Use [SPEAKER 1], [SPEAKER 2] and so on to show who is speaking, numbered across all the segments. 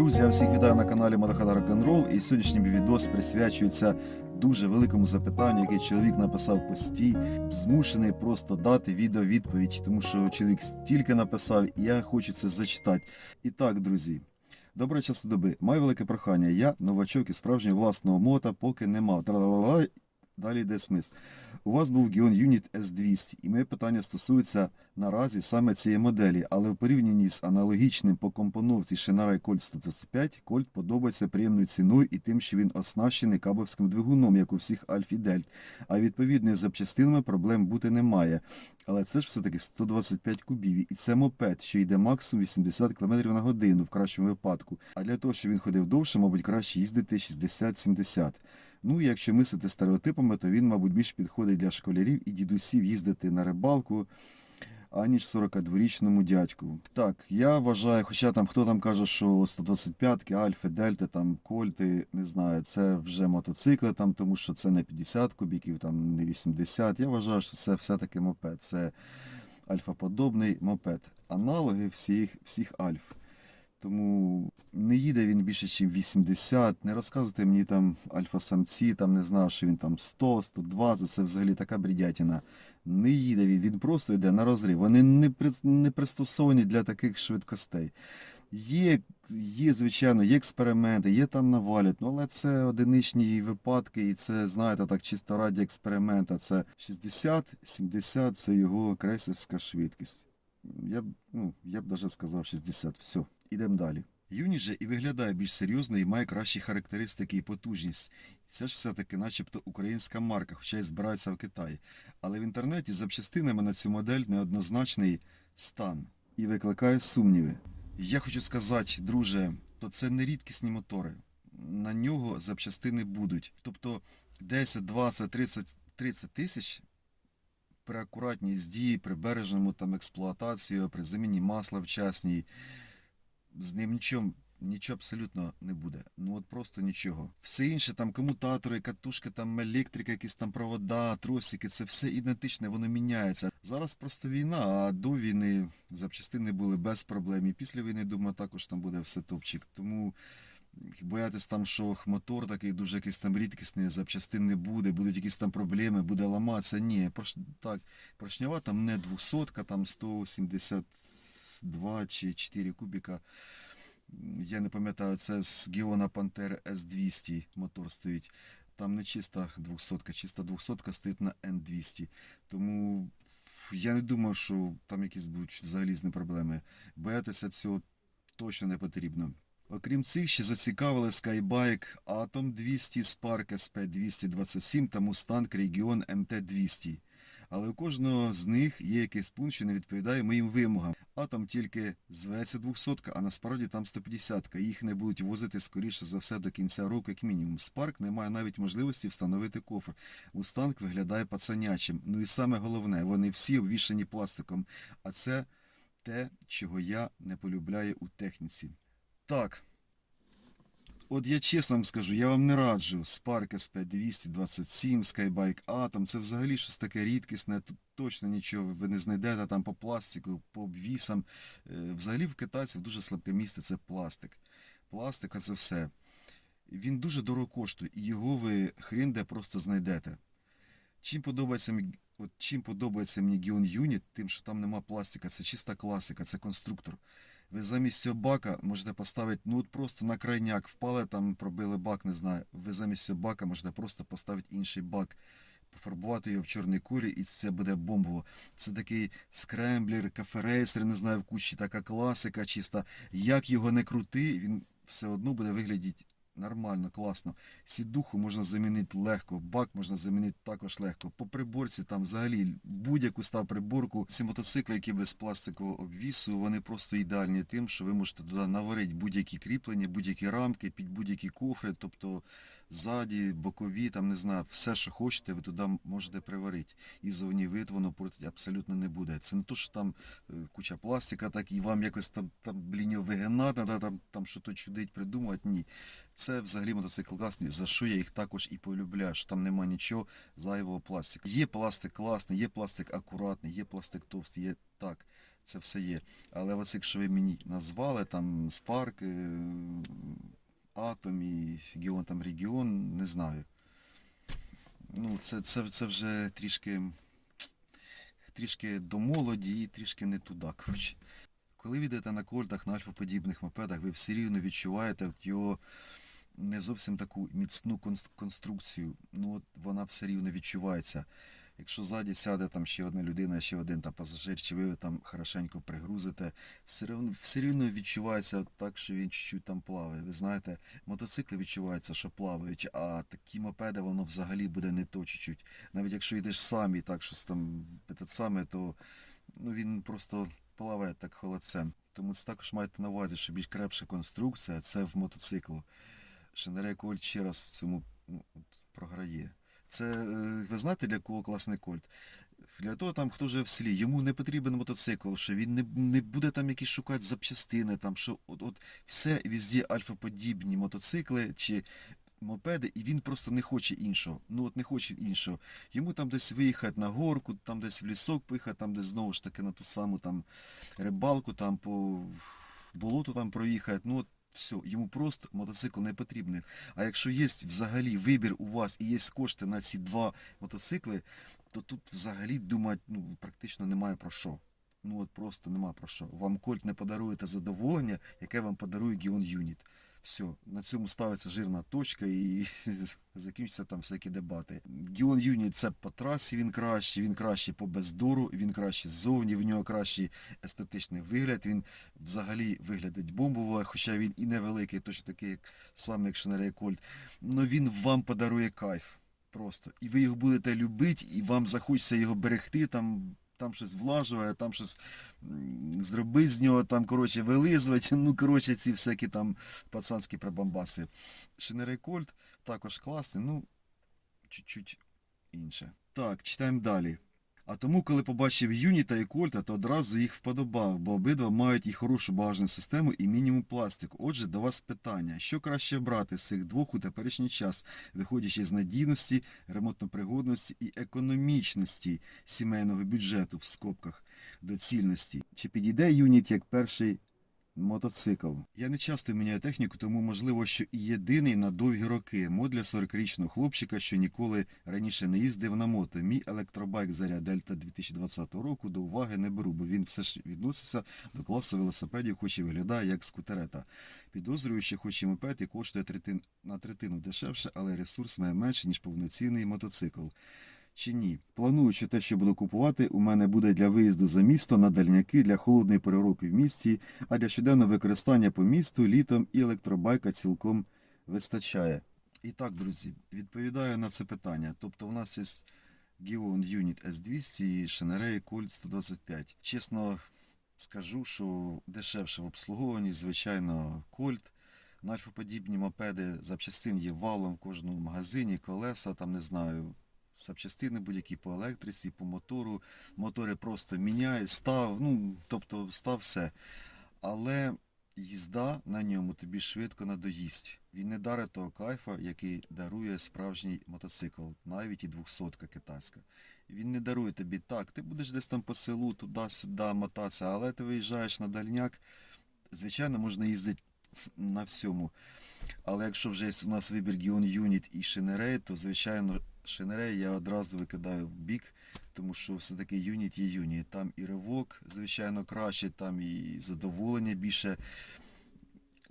[SPEAKER 1] Друзі, я всіх вітаю на каналі Мотохада Рок-н-Рол і сьогоднішній відос присвячується дуже великому запитанню, яке чоловік написав постій. Змушений просто дати відео відповідь, тому що чоловік стільки написав, і я хочу це зачитати. І так, друзі. Доброго часу доби. Маю велике прохання. Я новачок і справжнього власного мота, поки не мав. Далі йде смис. У вас був Gion Unit S200, і моє питання стосується наразі саме цієї моделі, але в порівнянні з аналогічним по компоновці Shinrai Colt 125, Colt подобається приємною ціною і тим, що він оснащений кабовським двигуном, як у всіх Альфі Дельт, а відповідно з запчастинами проблем бути немає. Але це ж все-таки 125 кубів, і це мопед, що йде максимум 80 км на годину в кращому випадку. А для того, щоб він ходив довше, мабуть, краще їздити 60-70. Ну, якщо мислити стереотипами, то він, мабуть, більш підходить для школярів і дідусів їздити на рибалку, аніж 42-річному дядьку. Так, я вважаю, хоча там хто там каже, що 125-ки, Альфи, Дельти, там Кольти, не знаю, це вже мотоцикли, там, тому що це не 50 кубіків, там не 80. Я вважаю, що це все-таки мопед. Це альфаподобний мопед. Аналоги всіх, всіх альф. Тому не їде він більше, ніж 80. Не розказуйте мені там альфа-самці, там не знаю, що він там 100, 120, це взагалі така бредятина. Не їде він, він просто йде на розрив. Вони не, при, не пристосовані для таких швидкостей. Є, є, звичайно, є експерименти, є там навалять, ну але це одиничні випадки, і це, знаєте, так чисто раді експеримента. Це 60-70 це його крейсерська швидкість. Я б, ну, я б навіть сказав 60. Все, ідемо далі. Юніт же і виглядає більш серйозно і має кращі характеристики і потужність. Це ж все-таки начебто українська марка, хоча й збирається в Китаї. Але в інтернеті запчастинами на цю модель неоднозначний стан і викликає сумніви. Я хочу сказати, друже, то це не рідкісні мотори. На нього запчастини будуть. Тобто 10, 20, 30, 30 тисяч при акуратній здії, при бережному там експлуатації, при заміні масла вчасній, з ним нічого, нічого абсолютно не буде. Ну от просто нічого. Все інше, там комутатори, катушки, там електрика, якісь там провода, тросики, це все ідентичне, воно міняється. Зараз просто війна, а до війни запчастини були без проблем. І після війни, думаю, також там буде все топчик. Тому боятись там, що мотор такий дуже якийсь там рідкісний, запчастин не буде, будуть якісь там проблеми, буде ламатися. Ні, так, поршнява там не 200, там 172 чи 4 кубіка. Я не пам'ятаю, це з Геона Пантер S200 мотор стоїть. Там не чиста 200, чиста 200 стоїть на N200. Тому я не думаю, що там якісь будуть взагалі з проблеми. Боятися цього точно не потрібно. Окрім цих, ще зацікавили Skybike Atom 200, Spark SP 227 та Mustang Region MT 200. Але у кожного з них є якийсь пункт, що не відповідає моїм вимогам. Атом тільки зветься 200, а насправді там 150. Їх не будуть возити скоріше за все до кінця року, як мінімум. Spark не має навіть можливості встановити кофр. Мустанг виглядає пацанячим. Ну і саме головне, вони всі обвішані пластиком. А це те, чого я не полюбляю у техніці. Так. От я чесно вам скажу, я вам не раджу Spark SP 227, Skybike Atom, це взагалі щось таке рідкісне, тут точно нічого ви не знайдете там по пластику, по обвісам. Е, Взагалі в китайців дуже слабке місце це пластик. Пластик це все. Він дуже дорого коштує, і його ви хрін де просто знайдете. Чим подобається, от чим подобається мені Gion Unit, тим, що там нема пластика, це чиста класика, це конструктор. Ви замість цього бака можете поставити, ну от просто на крайняк впали, там пробили бак, не знаю. Ви замість цього бака можете просто поставити інший бак, пофарбувати його в чорній курі, і це буде бомбово. Це такий скремблер, каферейсер, не знаю, в кучі така класика чиста. Як його не крути, він все одно буде виглядати нормально, класно. Сідуху можна замінити легко, бак можна замінити також легко. По приборці там взагалі будь-яку став приборку. Ці мотоцикли, які без пластикового обвісу, вони просто ідеальні тим, що ви можете туди наварити будь-які кріплення, будь-які рамки, під будь-які кофри, тобто ззаді, бокові, там не знаю, все, що хочете, ви туди можете приварити. І зовні вид воно портити абсолютно не буде. Це не то, що там е, куча пластика, так і вам якось там, там блін, вигинати, там, там що то чудить, придумувати. Ні. Це взагалі мотоцикл класний, за що я їх також і полюбляю, що там нема нічого зайвого пластику. Є пластик класний, є пластик акуратний, є пластик товстий, є так. це все є. Але ось якщо ви мені назвали там Spark, е, Atom і там Регіон, не знаю. Ну, це, це, це вже трішки, трішки до молоді і трішки не туди, коротше. Коли ви йдете на кольтах, на альфоподібних мопедах, ви все рівно відчуваєте його не зовсім таку міцну конструкцію. Ну от вона все рівно відчувається. Якщо ззаді сяде там ще одна людина, ще один там пасажир, чи ви там хорошенько пригрузите, все рівно, все рівно відчувається так, що він чуть-чуть там плаває. Ви знаєте, мотоцикли відчуваються, що плавають, а такі мопеди воно взагалі буде не то чуть-чуть. Навіть якщо йдеш сам і так щось там саме, то ну, він просто плаває так холодцем. Тому це також майте на увазі, що більш крепша конструкція це в мотоциклу. Шенерей Кольт ще раз в цьому ну, програє. Це е, ви знаєте для кого класний кольт? Для того там, хто живе в селі, йому не потрібен мотоцикл, що він не, не буде там якісь шукати запчастини, там, що от, от все везде альфоподібні мотоцикли чи мопеди, і він просто не хоче іншого. Ну от не хоче іншого. Йому там десь виїхати на горку, там десь в лісок поїхати, там десь знову ж таки на ту саму там рибалку, там по болоту там проїхати. Ну от все, йому просто мотоцикл не потрібний. А якщо є взагалі вибір у вас і є кошти на ці два мотоцикли, то тут взагалі думати ну, практично немає про що. Ну от просто нема про що. Вам Кольт не подарує те задоволення, яке вам подарує Гіон Юніт. Все, на цьому ставиться жирна точка і закінчаться там всякі дебати. Гіон Юніт це по трасі він кращий, він кращий по бездору, він кращий ззовні, в нього кращий естетичний вигляд, він взагалі виглядить бомбово, хоча він і невеликий, точно такий, як саме як Шенерей Кольт. Но він вам подарує кайф. Просто. І ви його будете любити, і вам захочеться його берегти, там, там щось влажує, там щось зробить з нього, там, коротше, вилизувати. Ну, коротше, ці всякі там пацанські прибамбаси. Шинерей Кольт також класний, ну, чуть-чуть інше. Так, читаємо далі. А тому, коли побачив Юніта і Кольта, то одразу їх вподобав, бо обидва мають і хорошу багажну систему, і мінімум пластику. Отже, до вас питання: що краще брати з цих двох у теперішній час, виходячи з надійності, ремонтно-пригодності і економічності сімейного бюджету в скобках доцільності? Чи підійде Юніт як перший Мотоцикл. Я не часто міняю техніку, тому можливо, що і єдиний на довгі роки. Мод для 40-річного хлопчика, що ніколи раніше не їздив на мото. Мій електробайк Заря Дельта 2020 року до уваги не беру, бо він все ж відноситься до класу велосипедів, хоч і виглядає як скутерета. Підозрюю, що хоч і мопед і коштує третин, на третину дешевше, але ресурс має менше, ніж повноцінний мотоцикл. Чи ні? Планую, що те, що буду купувати, у мене буде для виїзду за місто на дальняки для холодної переробки в місті, а для щоденного використання по місту літом і електробайка цілком вистачає. І так, друзі, відповідаю на це питання. Тобто у нас є Gion Unit S200 і Шенерей Colt 125. Чесно скажу, що дешевше в обслуговуванні, звичайно, Colt. На альфоподібні мопеди запчастин є валом в кожному магазині, колеса, там не знаю, запчастини будь-які по електриці, по мотору. Мотори просто міняє, став, ну, тобто став все. Але їзда на ньому тобі швидко надоїсть. Він не дарить того кайфа, який дарує справжній мотоцикл, навіть і 200 китайська. Він не дарує тобі так. Ти будеш десь там по селу, туди-сюди мотатися, але ти виїжджаєш на дальняк. Звичайно, можна їздити на всьому. Але якщо вже є у нас вибір Gion Unit і Шинерей, то звичайно Шинерей я одразу викидаю в бік, тому що все-таки юніт є юніт. Там і ривок, звичайно, краще, там і задоволення більше.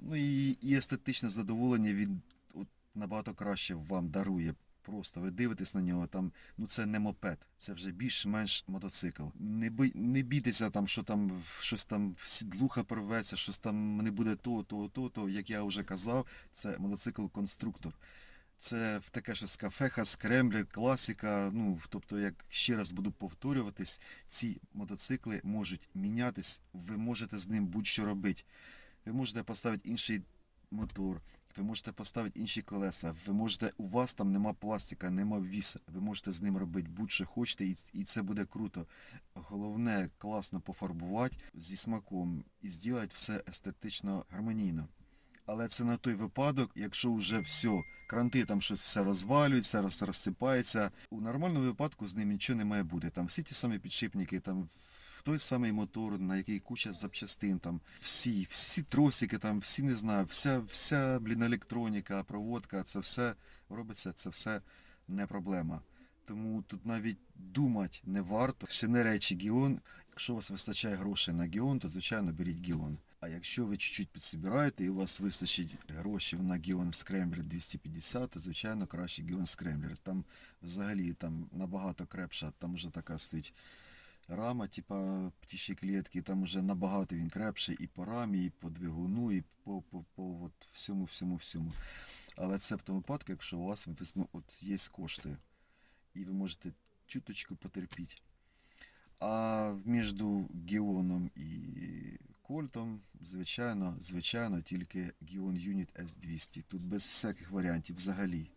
[SPEAKER 1] Ну і, і естетичне задоволення він от, набагато краще вам дарує. Просто ви дивитесь на нього, там, ну це не мопед, це вже більш-менш мотоцикл. Не бий, не бійтеся там, що там щось там сідлуха порветься, щось там не буде то, то, то, то. Як я вже казав, це мотоцикл-конструктор. Це в таке щось кафеха, скремблер, класика. Ну, тобто, як ще раз буду повторюватись, ці мотоцикли можуть мінятись, ви можете з ним будь-що робити. Ви можете поставити інший мотор, ви можете поставити інші колеса, ви можете, у вас там нема пластика, нема віса, ви можете з ним робити будь-що хочете, і, і це буде круто. Головне класно пофарбувати зі смаком і зробити все естетично гармонійно. Але це на той випадок, якщо вже все, кранти там щось все розвалюється, роз, розсипається. У нормальному випадку з ним нічого не має бути. Там всі ті самі підшипники, там той самий мотор, на який куча запчастин, там всі, всі тросики, там, всі не знаю, вся, вся блін, електроніка, проводка, це все робиться, це все не проблема. Тому тут навіть думати не варто. Ще не речі Гіон. Якщо у вас вистачає грошей на Гіон, то звичайно беріть Гіон. А якщо ви чуть-чуть підсобираєте і у вас вистачить грошей на Гіон Scrambler 250, то звичайно краще Гіон Scrambler. Там взагалі там набагато крепша, там вже така стоїть рама, типа птічі клітки, там вже набагато він крепший і по рамі, і по двигуну, і по, по, по от всьому, всьому, всьому. Але це в тому випадку, якщо у вас ну, от є кошти, і ви можете чуточку потерпіти. А між Геоном і Кольтом, звичайно, звичайно, тільки Геон Unit S200. Тут без всяких варіантів взагалі.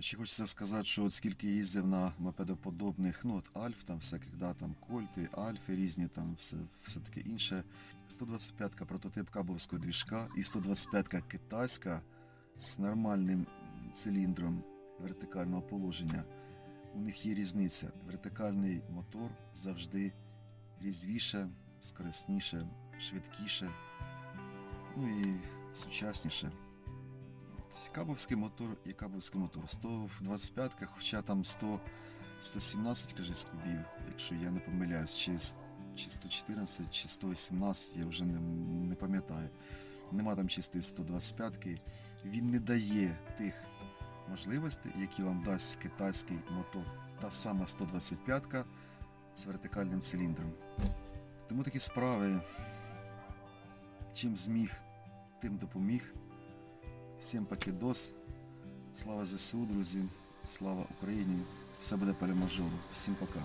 [SPEAKER 1] Ще хочеться сказати, що от скільки їздив на мопедоподобних, ну от Альф, там всяких, да, там Кольти, Альфи різні, там все, все таке інше. 125-ка прототип кабовського двіжка і 125-ка китайська з нормальним циліндром вертикального положення. У них є різниця. Вертикальний мотор завжди різвіше, скорисніше, швидкіше, ну і сучасніше. Кабовський мотор і кабовський мотор. 125 хоча там 100, 117 кажись, кубів, якщо я не помиляюсь, чи, чи 114, чи 118, я вже не, не пам'ятаю. Нема там чистої 125 Він не дає тих можливостей, які вам дасть китайський мотор. Та сама 125 з вертикальним циліндром. Тому такі справи, чим зміг, тим допоміг. Всім пакідос. Слава ЗСУ, друзі. Слава Україні. Все буде переможливо. Всім пока.